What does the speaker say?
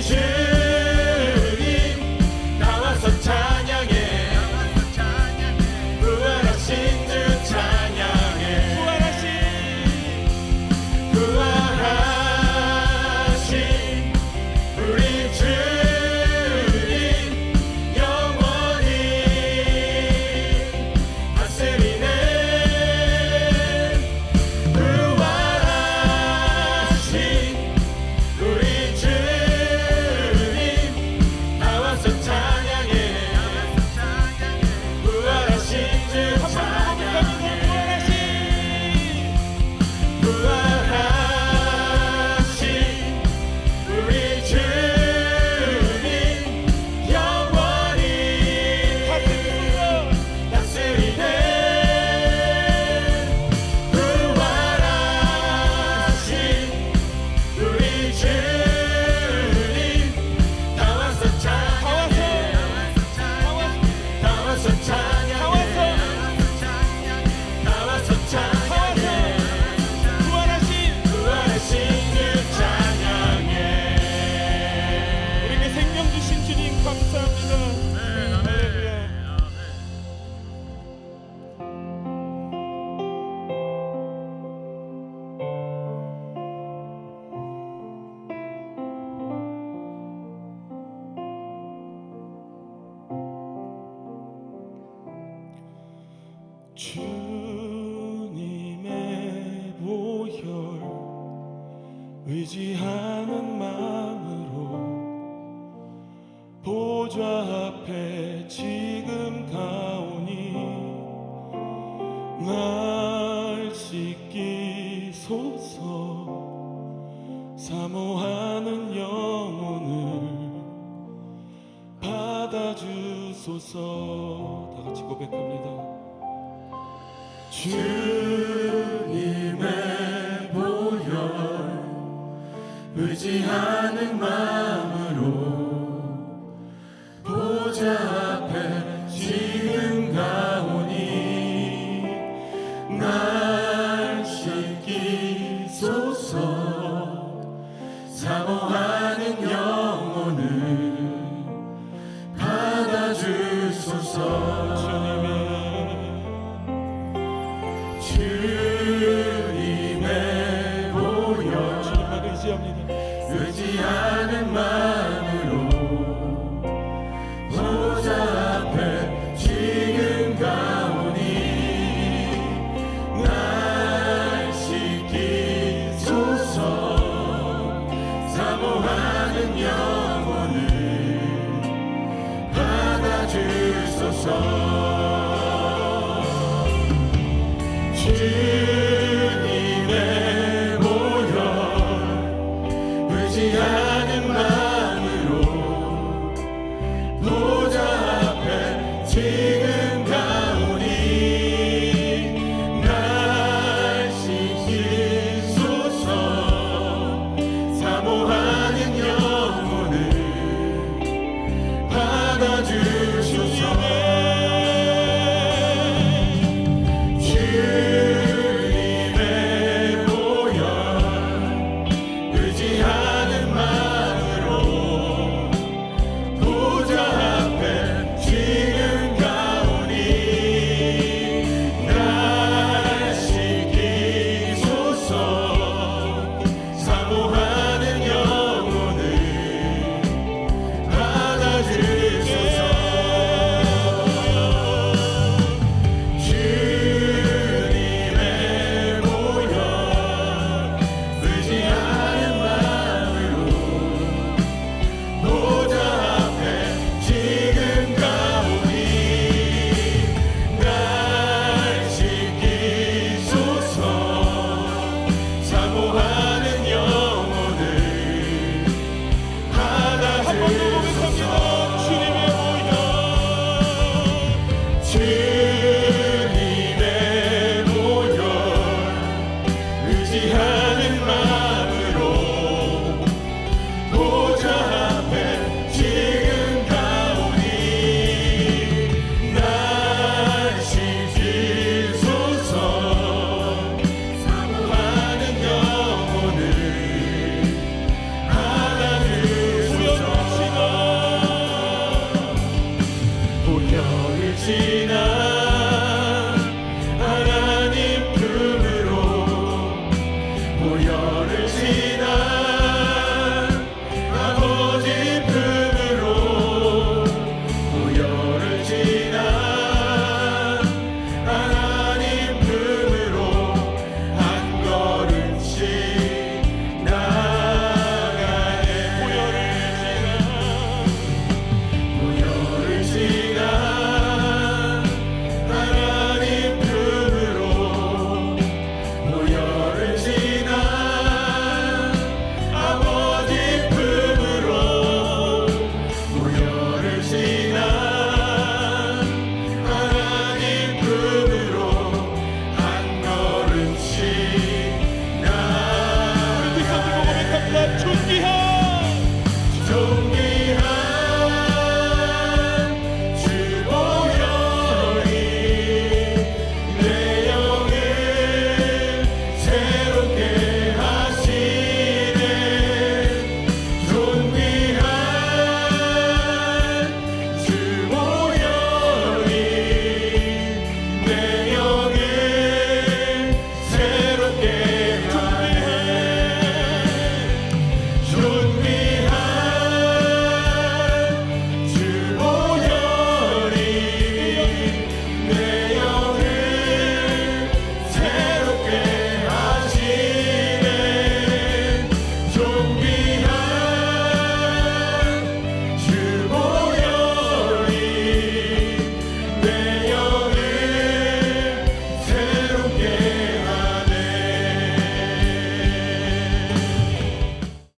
proteger. 주님의 보혈 의지하는 마음으로 보좌 앞에 지 주님의 보혈 의지하는 마음으로 보좌 앞에 지금 가오니 날 씻기소서. 사모하는 영혼을 받아주소서. 않은 마음으로 보좌 앞에 지금 가오니 날 씻기소서. 사모하는 영혼을 받아주소서. 주 Yeah.